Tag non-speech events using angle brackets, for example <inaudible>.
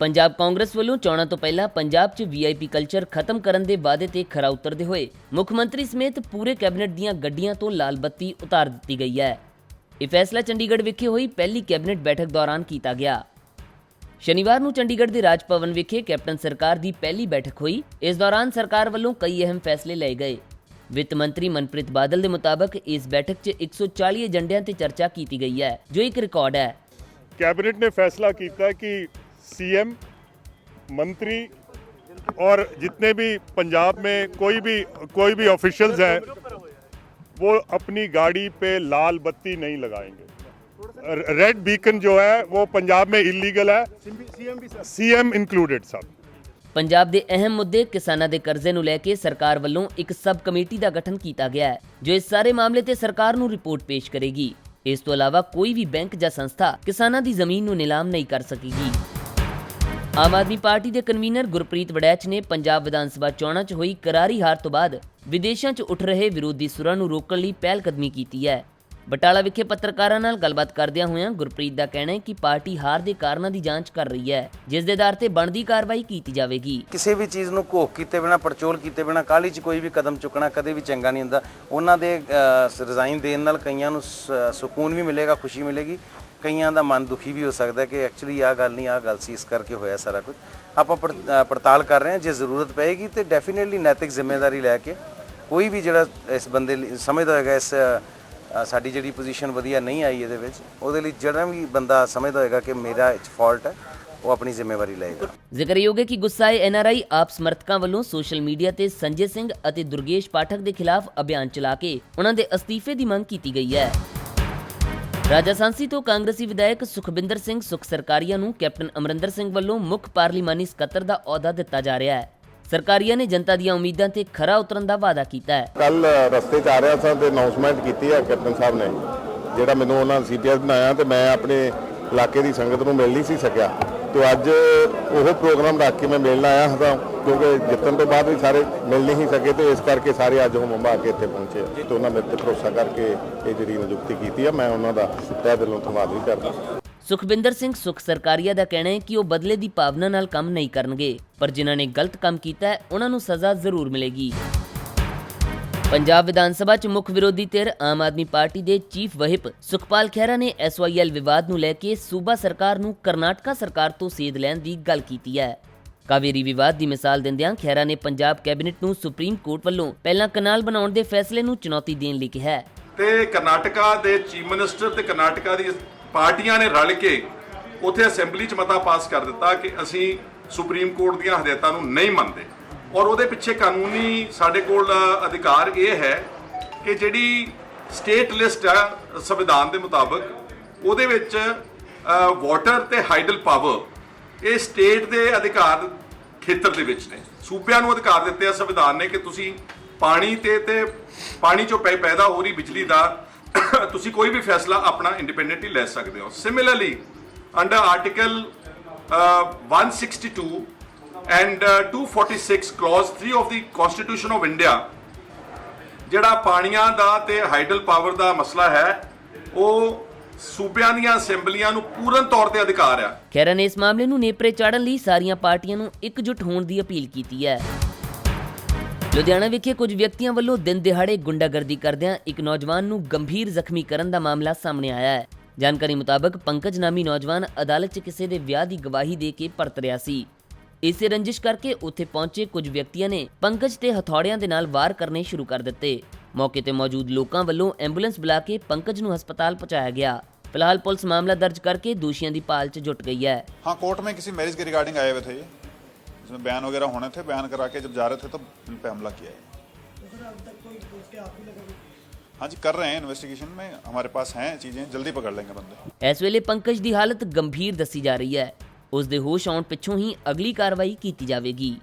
ਪੰਜਾਬ ਕਾਂਗਰਸ ਵੱਲੋਂ ਚੋਣਾਂ ਤੋਂ ਪਹਿਲਾਂ ਪੰਜਾਬ 'ਚ ਵੀਆਈਪੀ ਕਲਚਰ ਖਤਮ ਕਰਨ ਦੇ ਵਾਅਦੇ ਤੇ ਖਰਾ ਉਤਰਦੇ ਹੋਏ ਮੁੱਖ ਮੰਤਰੀ ਸਮੇਤ ਪੂਰੇ ਕੈਬਨਿਟ ਦੀਆਂ ਗੱਡੀਆਂ ਤੋਂ ਲਾਲ ਬੱਤੀ ਉਤਾਰ ਦਿੱਤੀ ਗਈ ਹੈ। ਇਹ ਫੈਸਲਾ ਚੰਡੀਗੜ੍ਹ ਵਿਖੇ ਹੋਈ ਪਹਿਲੀ ਕੈਬਨਿਟ ਬੈਠਕ ਦੌਰਾਨ ਕੀਤਾ ਗਿਆ। ਸ਼ਨੀਵਾਰ ਨੂੰ ਚੰਡੀਗੜ੍ਹ ਦੇ ਰਾਜ ਭਵਨ ਵਿਖੇ ਕੈਪਟਨ ਸਰਕਾਰ ਦੀ ਪਹਿਲੀ ਬੈਠਕ ਹੋਈ। ਇਸ ਦੌਰਾਨ ਸਰਕਾਰ ਵੱਲੋਂ ਕਈ ਅਹਿਮ ਫੈਸਲੇ ਲਏ ਗਏ। ਵਿੱਤ ਮੰਤਰੀ ਮਨਪ੍ਰੀਤ ਬਾਦਲ ਦੇ ਮੁਤਾਬਕ ਇਸ ਬੈਠਕ 'ਚ 140 ਏਜੰਡਿਆਂ ਤੇ ਚਰਚਾ ਕੀਤੀ ਗਈ ਹੈ, ਜੋ ਇੱਕ ਰਿਕਾਰਡ ਹੈ। ਕੈਬਨਿਟ ਨੇ ਫੈਸਲਾ ਕੀਤਾ ਕਿ सीएम मंत्री और जितने भी पंजाब में कोई भी कोई भी ऑफिशियल्स हैं वो अपनी गाड़ी पे लाल बत्ती नहीं लगाएंगे रेड बीकन जो है वो पंजाब में इलीगल है सीएम इंक्लूडेड सब ਪੰਜਾਬ ਦੇ ਅਹਿਮ ਮੁੱਦੇ ਕਿਸਾਨਾਂ ਦੇ ਕਰਜ਼ੇ ਨੂੰ ਲੈ ਕੇ ਸਰਕਾਰ ਵੱਲੋਂ ਇੱਕ ਸਬ ਕਮੇਟੀ ਦਾ ਗਠਨ ਕੀਤਾ ਗਿਆ ਹੈ ਜੋ ਇਸ ਸਾਰੇ ਮਾਮਲੇ ਤੇ ਸਰਕਾਰ ਨੂੰ ਰਿਪੋਰਟ ਪੇਸ਼ ਕਰੇਗੀ ਇਸ ਤੋਂ ਇਲਾਵਾ ਕੋਈ ਵੀ ਬੈਂਕ ਜਾਂ ਸੰਸਥਾ ਕਿਸਾਨਾਂ ਦੀ ਜ਼ਮੀਨ ਨੂੰ ਨਿਲਾਮ ਨਹੀਂ ਕਰ ਸਕੇਗੀ ਆਮ ਆਦਮੀ ਪਾਰਟੀ ਦੇ ਕਨਵੀਨਰ ਗੁਰਪ੍ਰੀਤ ਵੜੈਚ ਨੇ ਪੰਜਾਬ ਵਿਧਾਨ ਸਭਾ ਚੋਣਾਂ 'ਚ ਹੋਈ ਕਰਾਰੀ ਹਾਰ ਤੋਂ ਬਾਅਦ ਵਿਦੇਸ਼ਾਂ 'ਚ ਉੱਠ ਰਹੇ ਵਿਰੋਧੀ ਸੁਰਾਂ ਨੂੰ ਰੋਕਣ ਲਈ ਪਹਿਲ ਕਦਮੀ ਕੀਤੀ ਹੈ। ਬਟਾਲਾ ਵਿਖੇ ਪੱਤਰਕਾਰਾਂ ਨਾਲ ਗੱਲਬਾਤ ਕਰਦਿਆਂ ਹੋਇਆਂ ਗੁਰਪ੍ਰੀਤ ਦਾ ਕਹਿਣਾ ਹੈ ਕਿ ਪਾਰਟੀ ਹਾਰ ਦੇ ਕਾਰਨਾਂ ਦੀ ਜਾਂਚ ਕਰ ਰਹੀ ਹੈ, ਜਿਸ ਦੇ ਆਧਾਰ ਤੇ ਬਣਦੀ ਕਾਰਵਾਈ ਕੀਤੀ ਜਾਵੇਗੀ। ਕਿਸੇ ਵੀ ਚੀਜ਼ ਨੂੰ ਘੋਖ ਕੀਤੇ ਬਿਨਾ ਪਰਚੋਲ ਕੀਤੇ ਬਿਨਾ, ਕਾਹਲੀ 'ਚ ਕੋਈ ਵੀ ਕਦਮ ਚੁੱਕਣਾ ਕਦੇ ਵੀ ਚੰਗਾ ਨਹੀਂ ਹੁੰਦਾ। ਉਹਨਾਂ ਦੇ ਰਿਜ਼ਾਈਨ ਦੇਣ ਨਾਲ ਕਈਆਂ ਨੂੰ ਸਕੂਨ ਵੀ ਮਿਲੇਗਾ, ਖੁਸ਼ੀ ਮਿਲੇਗੀ। ਕਈਆਂ ਦਾ ਮਨ ਦੁਖੀ ਵੀ ਹੋ ਸਕਦਾ ਕਿ ਐਕਚੁਅਲੀ ਆਹ ਗੱਲ ਨਹੀਂ ਆਹ ਗੱਲ ਸੀ ਇਸ ਕਰਕੇ ਹੋਇਆ ਸਾਰਾ ਕੁਝ। ਆਪਾਂ ਪੜ- ਅ, ਪੜਤਾਲ ਕਰ ਰਹੇ ਹਾਂ ਜੇ ਜ਼ਰੂਰਤ ਪਏਗੀ ਤੇ ਡੈਫੀਨਿਟਲੀ ਨੈਤਿਕ ਜ਼ਿੰਮੇਵਾਰੀ ਲੈ ਕੇ ਕੋਈ ਵੀ ਜਿਹੜਾ ਇਸ ਬੰਦੇ ਲਈ ਸਮਝਦਾ ਹੋਏਗਾ ਇਸ ਅ, ਸਾਡੀ ਜਿਹੜੀ ਪੋਜੀਸ਼ਨ ਵਧੀਆ ਨਹੀਂ ਆਈ ਇਹਦੇ ਵਿੱਚ ਉਹਦੇ ਲਈ ਜਿਹੜਾ ਵੀ ਬੰਦਾ ਸਮਝਦਾ ਹੋਏਗਾ ਕਿ ਮੇਰਾ ਇਹ ਫਾਲਟ ਹੈ ਉਹ ਆਪਣੀ ਜ਼ਿੰਮੇਵਾਰੀ ਲਏਗਾ। ਜ਼ਿਕਰਯੋਗ ਹੈ ਕਿ ਗੁੱਸਾਏ ਐਨਆਰਆਈ ਆਪ ਸਮਰਥਕਾਂ ਵੱਲੋਂ ਸੋਸ਼ਲ ਮੀਡੀਆ ਤੇ ਸੰਜੇ ਸਿੰਘ ਅਤੇ ਦੁਰਗੇਸ਼ ਪਾਠਕ ਦੇ ਖਿਲਾਫ ਅਭਿਆਨ ਚਲਾ ਕੇ ਉਹਨਾਂ ਦੇ ਅਸਤੀਫੇ ਦੀ ਮੰਗ ਕੀਤੀ ਗਈ ਹੈ। ਰਾਜਾ ਤੋਂ ਕਾਂਗਰਸੀ ਵਿਧਾਇਕ ਸੁਖਬਿੰਦਰ ਸਿੰਘ ਸੁਖ ਸਰਕਾਰੀਆ ਨੂੰ ਕੈਪਟਨ ਅਮਰਿੰਦਰ ਸਿੰਘ ਵੱਲੋਂ ਮੁੱਖ ਪਾਰਲੀਮਾਨੀ ਸਕੱਤਰ ਦਾ ਅਹੁਦਾ ਦਿੱਤਾ ਜਾ ਰਿਹਾ ਹੈ। ਸਰਕਾਰੀਆ ਨੇ ਜਨਤਾ ਦੀਆਂ ਉਮੀਦਾਂ ਤੇ ਖਰਾ ਉਤਰਨ ਦਾ ਵਾਅਦਾ ਕੀਤਾ ਹੈ। ਕੱਲ ਰਸਤੇ 'ਚ ਆ ਰਿਹਾ ਸਾਂ ਤੇ ਅਨਾਉਂਸਮੈਂਟ ਕੀਤੀ ਹੈ ਕੈਪਟਨ ਸਾਹਿਬ ਨੇ, ਜਿਹੜਾ ਮੈਨੂੰ ਉਹਨਾਂ ਸੀਪੀਐਸ ਬਣਾਇਆ ਤੇ ਮੈਂ ਆਪਣੇ ਇਲਾਕੇ ਦੀ ਸੰਗਤ ਨੂੰ ਮਿਲ ਨਹੀਂ ਸੀ ਸਕਿਆ। ਤੇ ਅੱਜ ਉਹ ਪ੍ਰੋਗਰਾਮ ਰੱਖ ਕੇ ਮੈਂ ਮਿਲਣ ਆਇਆ ਹਾਂ ਕਿਉਂਕਿ ਜਿੱਤਣ ਤੋਂ ਬਾਅਦ ਵੀ ਸਾਰੇ ਮਿਲ ਨਹੀਂ ਸਕੇ ਤੇ ਇਸ ਕਰਕੇ ਸਾਰੇ ਅੱਜ ਉਹ ਮੁੰਬਾ ਕੇ ਇੱਥੇ ਪਹੁੰਚੇ ਤੇ ਉਹਨਾਂ ਮੇਰੇ ਤੇ ਭਰੋਸਾ ਕਰਕੇ ਇਹ ਜਿਹੜੀ ਨਿਯੁਕਤੀ ਕੀਤੀ ਹੈ ਮੈਂ ਉਹਨਾਂ ਦਾ ਤਹਿ ਦਿਲੋਂ ਧੰਨਵਾਦ ਵੀ ਕਰਦਾ। ਸੁਖਬਿੰਦਰ ਸਿੰਘ ਸੁਖ ਸਰਕਾਰੀਆ ਦਾ ਕਹਿਣਾ ਹੈ ਕਿ ਉਹ ਬਦਲੇ ਦੀ ਭਾਵਨਾ ਨਾਲ ਕੰਮ ਨਹੀਂ ਕਰਨਗੇ, ਪਰ ਜਿਨ੍ਹਾਂ ਨੇ ਗਲਤ ਕੰਮ ਕੀਤਾ ਹੈ, ਉਹਨਾਂ ਨੂੰ ਸਜ਼ਾ ਜ਼ਰੂਰ ਮਿਲੇਗੀ। ਪੰਜਾਬ ਵਿਧਾਨ ਸਭਾ 'ਚ ਮੁੱਖ ਵਿਰੋਧੀ ਧਿਰ ਆਮ ਆਦਮੀ ਪਾਰਟੀ ਦੇ ਚੀਫ ਵਹਿਪ ਸੁਖਪਾਲ ਖਹਿਰਾ ਨੇ ਐਸਵਾਈਐਲ ਵਿਵਾਦ ਨੂੰ ਲੈ ਕੇ ਸੂਬਾ ਸਰਕਾਰ ਨੂੰ ਕਰਨਾਟਕਾ ਸਰਕਾਰ ਤੋਂ ਸੇਧ ਲੈਣ ਦੀ ਗੱਲ ਕੀਤੀ ਹੈ। ਕਾਵੇਰੀ ਵਿਵਾਦ ਦੀ ਮਿਸਾਲ ਦਿੰਦਿਆਂ ਖਹਿਰਾ ਨੇ ਪੰਜਾਬ ਕੈਬਨਿਟ ਨੂੰ ਸੁਪਰੀਮ ਕੋਰਟ ਵੱਲੋਂ ਪਹਿਲਾਂ ਕਨਾਲ ਬਣਾਉਣ ਦੇ ਫੈਸਲੇ ਨੂੰ ਚੁਣੌਤੀ ਦੇਣ ਲਈ ਕਿਹਾ ਤੇ ਕਰਨਾਟਕਾ ਦੇ ਚੀਫ ਮਿਨਿਸਟਰ ਤੇ ਕਰਨਾਟਕਾ ਦੀ ਪਾਰਟੀਆਂ ਨੇ ਰਲ ਕੇ ਉਥੇ ਅਸੈਂਬਲੀ 'ਚ ਮਤਾ ਪਾਸ ਕਰ ਦਿੱਤਾ ਕਿ ਅਸੀਂ ਸੁਪਰੀਮ ਕੋਰਟ ਦੀਆਂ ਹਦਾਇਤਾਂ ਨੂੰ ਨਹੀਂ ਮੰਨਦੇ। ਔਰ ਉਹਦੇ ਪਿੱਛੇ ਕਾਨੂੰਨੀ ਸਾਡੇ ਕੋਲ ਅਧਿਕਾਰ ਇਹ ਹੈ ਕਿ ਜਿਹੜੀ ਸਟੇਟ ਲਿਸਟ ਹੈ ਸੰਵਿਧਾਨ ਦੇ ਮੁਤਾਬਕ, ਉਹਦੇ ਵਿੱਚ ਵਾਟਰ ਤੇ ਹਾਈਡਲ ਪਾਵਰ ਇਹ ਸਟੇਟ ਦੇ ਅਧਿਕਾਰ ਖੇਤਰ ਦੇ ਵਿੱਚ ਨੇ। ਸੂਬਿਆਂ ਨੂੰ ਅਧਿਕਾਰ ਦਿੱਤੇ ਆ ਸੰਵਿਧਾਨ ਨੇ ਕਿ ਤੁਸੀਂ ਪਾਣੀ ਤੇ ਤੇ ਪਾਣੀ ਚੋਂ ਪੈ, ਪੈਦਾ ਹੋ ਰਹੀ ਬਿਜਲੀ ਦਾ, <coughs> ਤੁਸੀਂ ਕੋਈ ਵੀ ਫੈਸਲਾ ਆਪਣਾ ਇੰਡੀਪੈਂਡੈਂਟਲੀ ਲੈ ਸਕਦੇ ਹੋ। Similarly under article 162 and 246 clause 3 of the constitution of India ਜਿਹੜਾ ਪਾਣੀਆਂ ਦਾ ਤੇ ਹਾਈਡਲ ਪਾਵਰ ਦਾ ਮਸਲਾ ਹੈ, ਉਹ ਸੂਬਿਆਂ ਦੀਆਂ ਅਸੈਂਬਲੀਆਂ ਨੂੰ ਪੂਰਨ ਤੌਰ ਤੇ ਅਧਿਕਾਰ ਆ। ਖਹਿਰਾ ਨੇ ਇਸ ਮਾਮਲੇ ਨੂੰ ਨੇਪਰੇ ਚਾੜਨ ਲਈ ਸਾਰੀਆਂ ਪਾਰਟੀਆਂ ਨੂੰ ਇਕਜੁੱਟ ਹੋਣ ਦੀ ਅਪੀਲ ਕੀਤੀ ਹੈ। ਲੁਧਿਆਣਾ ਵਿਖੇ ਕੁਝ ਵਿਅਕਤੀਆਂ ਵੱਲੋਂ ਦਿਨ ਦਿਹਾੜੇ ਗੁੰਡਾਗਰਦੀ ਕਰਦਿਆਂ ਇੱਕ ਨੌਜਵਾਨ ਨੂੰ ਗੰਭੀਰ ਜ਼ਖਮੀ ਕਰਨ ਦਾ ਮਾਮਲਾ ਸਾਹਮਣੇ ਆਇਆ ਹੈ। ਜਾਣਕਾਰੀ ਮੁਤਾਬਕ ਪੰਕਜ ਨਾਮੀ ਨੌਜਵਾਨ ਅਦਾਲਤ 'ਚ ਕਿਸੇ ਦੇ ਵਿਆਹ ਦੀ ਗਵਾਹੀ ਦੇ ਕੇ ਪਰਤ ਰਿਹਾ ਸੀ। ਇਸੇ ਰੰਜਿਸ਼ ਕਰਕੇ ਉੱਥੇ ਪਹੁੰਚੇ ਕੁਝ ਵਿਅਕਤੀਆਂ ਨੇ ਪੰਕਜ ਤੇ ਹਥੌੜਿਆਂ ਦੇ ਨਾਲ ਵਾਰ ਕਰਨੇ ਸ਼ੁਰੂ ਕਰ ਦਿੱਤੇ ਮੌਕੇ ਤੇ ਮੌਜੂਦ ਲੋਕਾਂ ਵੱਲੋਂ ਐਂਬੂਲੈਂਸ ਬੁਲਾ ਕੇ ਪੰਕਜ ਨੂੰ ਹਸਪਤਾਲ ਪਹੁੰਚਾਇਆ ਗਿਆ ਫਿਲਹਾਲ ਪੁਲਿਸ ਮਾਮਲਾ ਦਰਜ ਕਰਕੇ ਦੋਸ਼ੀਆਂ ਦੀ ਭਾਲ 'ਚ ਜੁਟ ਗਈ ਹੈ हाँ कोर्ट में किसी मैरिज के रिगार्डिंग आए हुए थे ये इसमें बयान वगैरह होने थे बयान करा के जब जा रहे थे तो इन पे हमला किया है हाँ जी कर रहे हैं इन्वेस्टिगेशन में हमारे पास हैं चीज़ें जल्दी पकड़ लेंगे बंदे ਇਸ ਵੇਲੇ ਪੰਕਜ ਦੀ ਹਾਲਤ ਗੰਭੀਰ ਦੱਸੀ ਜਾ ਰਹੀ ਹੈ ਉਸ ਦੇ ਹੋਸ਼ ਆਉਣ ਪਿੱਛੋਂ ਹੀ ਅਗਲੀ ਕਾਰਵਾਈ ਕੀਤੀ ਜਾਵੇਗੀ।